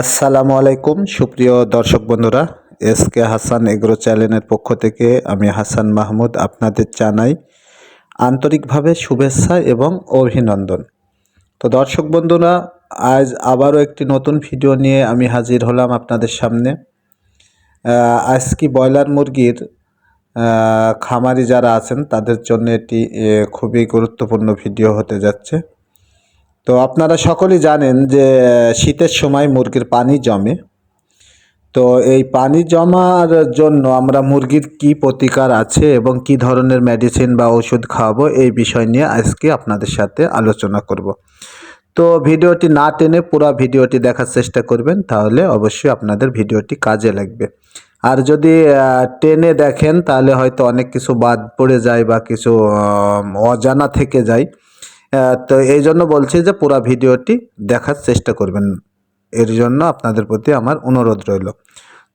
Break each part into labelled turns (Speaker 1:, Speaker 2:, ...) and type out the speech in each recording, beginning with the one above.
Speaker 1: আসসালামু আলাইকুম, সুপ্রিয় দর্শক বন্ধুরা। এস কে হাসান এগ্রো চ্যানেলের পক্ষ থেকে আমি হাসান মাহমুদ আপনাদের জানাই আন্তরিকভাবে শুভেচ্ছা এবং অভিনন্দন। তো দর্শক বন্ধুরা, আজ আবারও একটি নতুন ভিডিও নিয়ে আমি হাজির হলাম আপনাদের সামনে। আজ কি ব্রয়লার মুরগির খামারি যারা আছেন, তাদের জন্য এটি খুবই গুরুত্বপূর্ণ ভিডিও হতে যাচ্ছে। তো আপনারা সকলেই জানেন যে শীতের সময় মুরগির পানি জমে। তো এই পানি জমার জন্য আমরা মুরগির কি প্রতিকার আছে এবং কি ধরনের মেডিসিন বা ওষুধ খাওয়াবো এই বিষয় নিয়ে আজকে আপনাদের সাথে আলোচনা করব। তো ভিডিওটি না টেনে পুরো ভিডিওটি দেখার চেষ্টা করবেন, তাহলে অবশ্যই আপনাদের ভিডিওটি কাজে লাগবে। আর যদি টেনে দেখেন, তাহলে হয়তো অনেক কিছু বাদ পড়ে যায় বা কিছু অজানা থেকে যায়। তো এই জন্য বলছি যে পুরো ভিডিওটি দেখার চেষ্টা করবেন। এর জন্য আপনাদের প্রতি আমার অনুরোধ রইল।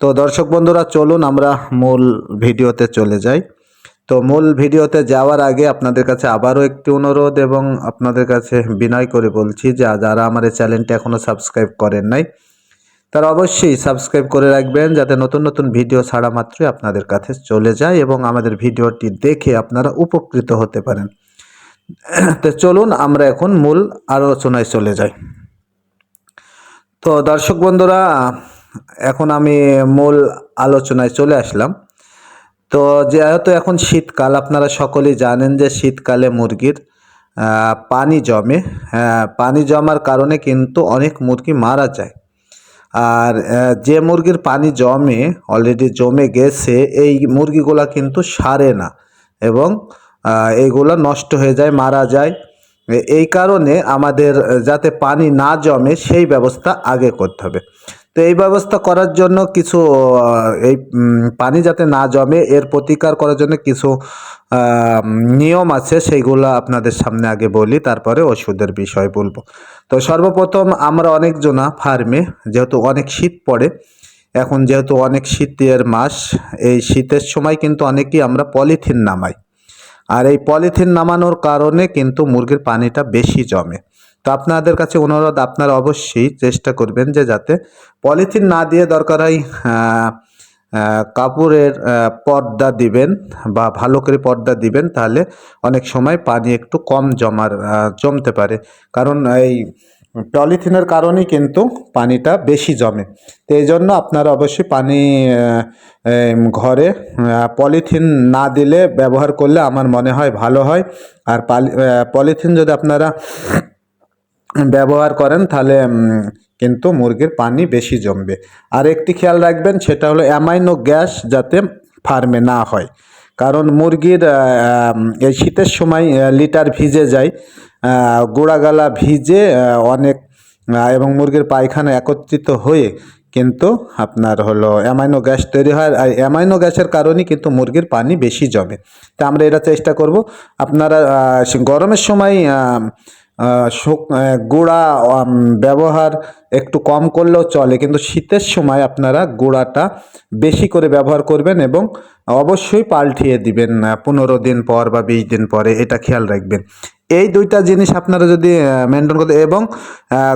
Speaker 1: তো দর্শক বন্ধুরা, চলুন আমরা মূল ভিডিওতে চলে যাই। তো মূল ভিডিওতে যাওয়ার আগে আপনাদের কাছে আবারও একটি অনুরোধ এবং আপনাদের কাছে বিনয় করে বলছি যে যারা আমার এই চ্যানেলটি এখনও সাবস্ক্রাইব করেন নাই, তারা অবশ্যই সাবস্ক্রাইব করে রাখবেন যাতে নতুন নতুন ভিডিও ছাড়া মাত্রই আপনাদের কাছে চলে যায় এবং আমাদের ভিডিওটি দেখে আপনারা উপকৃত হতে পারেন। তো চলুন আমরা এখন মূল আলোচনায় চলে যাই। তো দর্শক বন্ধুরা এখন আমি মূল আলোচনায় চলে আসলাম। তো যেহেতু এখন শীতকাল আপনারা সকলেই জানেন যে শীতকালে মুরগির পানি জমে। হ্যাঁ, পানি জমার কারণে কিন্তু অনেক মুরগি মারা যায়। আর যে মুরগির পানি জমে অলরেডি জমে গেছে এই মুরগিগুলা কিন্তু সারে না। এবং আহ, এইগুলো নষ্ট হয়ে যায় মারা যায়। এই কারণে আমাদের যাতে পানি না জমে সেই ব্যবস্থা আগে করতে হবে। তো এই ব্যবস্থা করার জন্য কিছু এই পানি যাতে না জমে এর প্রতিকার করার জন্য কিছু নিয়ম আছে সেইগুলো আপনাদের সামনে আগে বলি তারপরে ওষুধের বিষয় বলব। তো সর্বপ্রথম আমরা অনেকজনা ফার্মে যেহেতু অনেক শীত পড়ে এখন যেহেতু অনেক শীতের মাস এই শীতের সময় কিন্তু অনেকেই আমরা পলিথিন নামাই। আর এই পলিথিন নামানোর কারণে কিন্তু মুরগির পানিটা বেশি জমে। তো আপনাদের কাছে অনুরোধ, আপনারা অবশ্যই চেষ্টা করবেন যে যাতে পলিথিন না দিয়ে দরকার হয় কাপড়ের পর্দা দিবেন বা ভালো করে পর্দা দিবেন, তাহলে অনেক সময় পানি একটু কম জমার জমতে পারে। কারণ এই পলিথিনের কারণেই কিন্তু পানিটা বেশি জমে। তো এই জন্য আপনারা অবশ্যই পানি ঘরে পলিথিন না দিলে ব্যবহার করলে আমার মনে হয় ভালো হয়। আর পালি- পলিথিন যদি আপনারা ব্যবহার করেন তাহলে কিন্তু মুরগির পানি বেশি জমবে। আর একটি খেয়াল রাখবেন, সেটা হলো অ্যামাইনো গ্যাস যাতে ফার্মে না হয়। কারণ মুরগির এই শীতের সময় লিটার ভিজে যায়। গোড়াগালা ভিজে অনেক এবং মুরগির পায়খানা একত্রিত হয়ে কিন্তু আপনার হলো অ্যামাইনো গ্যাস তৈরি হয়। আর অ্যামাইনো গ্যাসের কারণেই কিন্তু মুরগির পানি বেশি জমে। তা আমরা এটা চেষ্টা করব। আপনারা গরমের সময় গুঁড়া ব্যবহার একটু কম করলেও চলে। কিন্তু শীতের সময় আপনারা গুঁড়াটা বেশি করে ব্যবহার করবেন এবং অবশ্যই পাল্টিয়ে দিবেন পনেরো দিন পর বা বিশ দিন পরে। এটা খেয়াল রাখবেন। এই দুইটা জিনিস আপনারা যদি মেনটেন করতে এবং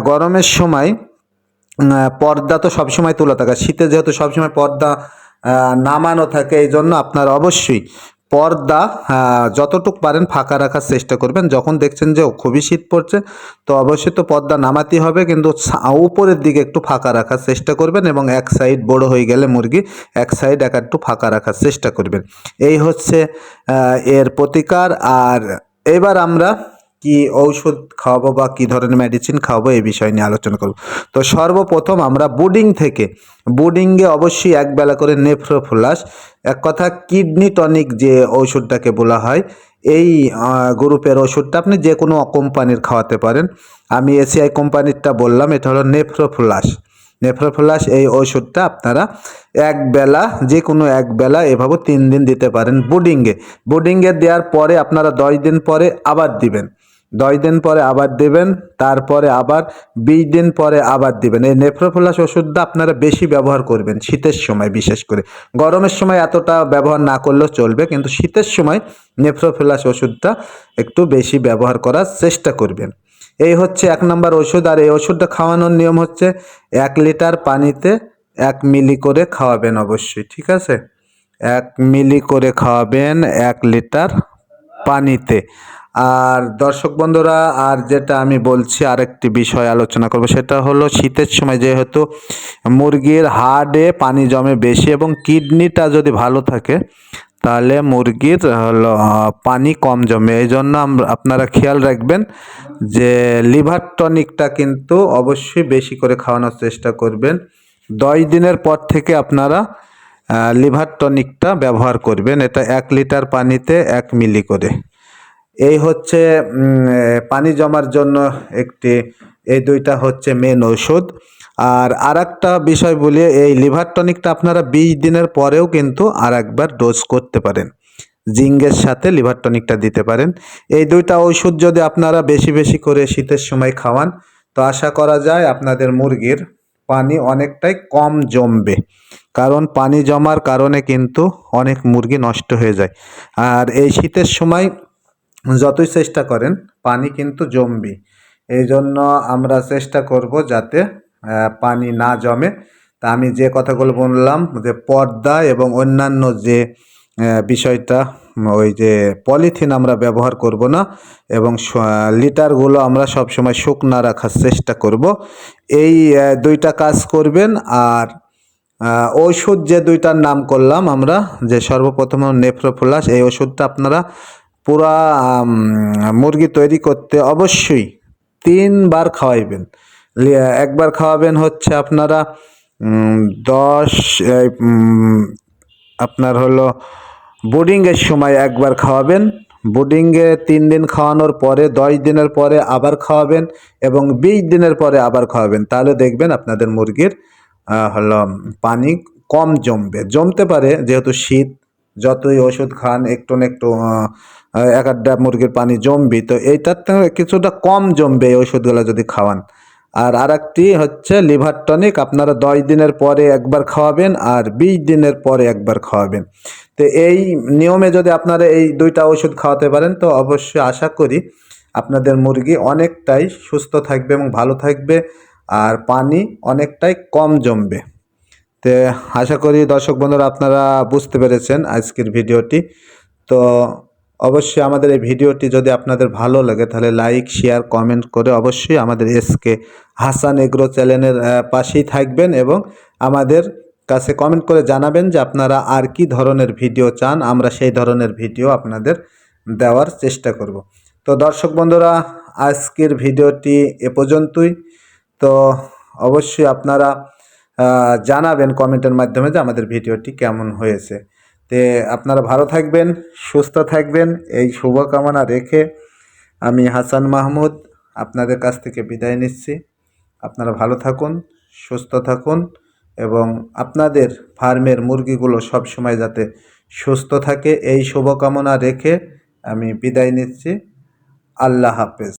Speaker 1: গরমের সময় পর্দা তো সবসময় তোলা থাকে। শীতে যেহেতু সবসময় পর্দা নামানো থাকে, এই জন্য আপনার অবশ্যই পর্দা যতটুক পারেন ফাঁকা রাখার চেষ্টা করবেন। যখন দেখছেন যে খুবই শীত পড়ছে, তো অবশ্যই তো পর্দা নামাতেই হবে, কিন্তু উপরের দিকে একটু ফাঁকা রাখার চেষ্টা করবেন এবং এক সাইড বড় হয়ে গেলে মুরগি এক সাইড এক একটু ফাঁকা রাখার চেষ্টা করবেন। এই হচ্ছে এর প্রতিকার। আর এবার আমরা কি ঔষধ খাওয়াবো বা কি ধরনের মেডিসিন খাওয়াবো এই বিষয় নিয়ে আলোচনা করব। তো সর্বপ্রথম আমরা বুডিং থেকে বুডিংয়ে অবশ্যই একবেলা করে নেফ্রোফ্লাস, এক কথা কিডনি টনিক যে ওষুধটাকে বলা হয়, এই গ্রুপের ওষুধটা আপনি যে কোনো কোম্পানির খাওয়াতে পারেন। আমি এসিআই কোম্পানিরটা বললাম, এটা হলো নেফ্রোফ্লাস। নেফ্রোফ্লাস এই ওষুধটা আপনারা এক বেলা যে কোনো এক বেলা এভাবে তিন দিন দিতে পারেন বুডিংয়ে বুডিংয়ে দেওয়ার পরে আপনারা দশ দিন পরে আবার দিবেন। দশ দিন পরে আবার দেবেন, তারপরে আবার বিশ দিন পরে আবার দিবেন। এই নেফ্রোফ্লাস ওষুধটা আপনারা বেশি ব্যবহার করবেন শীতের সময় বিশেষ করে। গরমের সময় এতটা ব্যবহার না করলেও চলবে, কিন্তু শীতের সময় নেফ্রোফ্লাস ওষুধটা একটু বেশি ব্যবহার করার চেষ্টা করবেন। এই হচ্ছে এক নম্বর ওষুধ আর এই ওষুধটা খাওয়ানোর নিয়ম হচ্ছে এক লিটার পানিতে এক মিলি করে খাওয়াবেন অবশ্যই, ঠিক আছে? এক মিলি করে খাওয়াবেন এক লিটার পানিতে। আর দর্শক বন্ধুরা, আর যেটা আমি বলছি আরেকটি বিষয় আলোচনা করব, সেটা হলো শীতের সময় যেহেতু মুরগির হাড়ে পানি জমে বেশি এবং কিডনিটা যদি ভালো থাকে তাহলে মুরগির হলো পানি কম জমে। এই জন্য আপনারা খেয়াল রাখবেন যে লিভার টনিকটা কিন্তু অবশ্যই বেশি করে খাওয়ানোর চেষ্টা করবেন। দশ দিনের পর থেকে আপনারা লিভার টনিকটা ব্যবহার করবেন। এটা এক লিটার পানিতে এক মিলি করে। এই হচ্ছে পানি জমার জন্য একটি, এই দুইটা হচ্ছে মেন ওষুধ আর আর একটা বিষয় বলি, এই লিভার টনিকটা আপনারা বিশ দিনের পরেও কিন্তু আর একবার ডোজ করতে পারেন। জিঙ্গের সাথে লিভার টনিকটা দিতে পারেন। এই দুইটা ওষুধ যদি আপনারা বেশি বেশি করে শীতের সময় খাওয়ান, তো আশা করা যায় আপনাদের মুরগির পানি অনেকটাই কম জমবে। কারণ পানি জমার কারণে কিন্তু অনেক মুরগি নষ্ট হয়ে যায়। আর এই শীতের সময় যতই চেষ্টা করেন, পানি কিন্তু জমবে এই জন্য আমরা চেষ্টা করব যাতে পানি না জমে। তা আমি যে কথাগুলো বললাম, যে পর্দা এবং অন্যান্য যে বিষয়টা, ওই যে পলিথিন আমরা ব্যবহার করব না এবং লিটারগুলো আমরা সবসময় শুকনা রাখার চেষ্টা করব। এই দুইটা কাজ করবেন আর ওষুধ যে দুইটার নাম করলাম আমরা, যে সর্বপ্রথম নেফ্রোফ্লাস, এই ওষুধটা আপনারা পুরা মুরগি তৈরি করতে অবশ্যই তিনবার খাওয়াইবেন। একবার খাওয়াবেন হচ্ছে আপনারা দশ আপনার হলো বোর্ডিংয়ের সময় একবার খাওয়াবেন। বোর্ডিংয়ে তিন দিন খাওয়ানোর পরে, দশ দিনের পরে আবার খাওয়াবেন এবং বিশ দিনের পরে আবার খাওয়াবেন। তাহলে দেখবেন আপনাদের মুরগির হলো পানি কম জমবে। জমতে পারে, যেহেতু শীত, যতই ওষুধ খান, একটু না একটু এক আধটা মুরগির পানি জমবি তো এইটার থেকে কিছুটা কম জমবে এই ওষুধগুলো যদি খাওয়ান। আর আরেকটি হচ্ছে লিভার টনিক, আপনারা দশ দিনের পরে একবার খাওয়াবেন আর বিশ দিনের পরে একবার খাওয়াবেন। তো এই নিয়মে যদি আপনারা এই দুইটা ওষুধ খাওয়াতে পারেন, তো অবশ্যই আশা করি আপনাদের মুরগি অনেকটাই সুস্থ থাকবে এবং ভালো থাকবে আর পানি অনেকটাই কম জমবে। তো আশা করি দর্শক বন্ধুরা আপনারা বুঝতে পেরেছেন আজকের ভিডিওটি। তো অবশ্যই আমাদের এই ভিডিওটি যদি আপনাদের ভালো লাগে, তাহলে লাইক শেয়ার কমেন্ট করে অবশ্যই আমাদের এসকে হাসান এগ্রো চ্যানেলের পাশেই থাকবেন এবং আমাদের কাছে কমেন্ট করে জানাবেন যে আপনারা আর কি ধরনের ভিডিও চান। আমরা সেই ধরনের ভিডিও আপনাদের দেওয়ার চেষ্টা করব। তো দর্শক বন্ধুরা, আজকের ভিডিওটি এ পর্যন্তই। তো অবশ্যই আপনারা জানাবেন কমেন্টের মাধ্যমে যে আমাদের ভিডিওটি কেমন হয়েছে। তে আপনারা ভালো থাকবেন, সুস্থ থাকবেন, এই শুভকামনা রেখে আমি হাসান মাহমুদ আপনাদের কাছ থেকে বিদায় নিচ্ছি। আপনারা ভালো থাকুন, সুস্থ থাকুন এবং আপনাদের ফার্মের মুরগিগুলো সবসময় যাতে সুস্থ থাকে, এই শুভকামনা রেখে আমি বিদায় নিচ্ছি। আল্লাহ হাফেজ।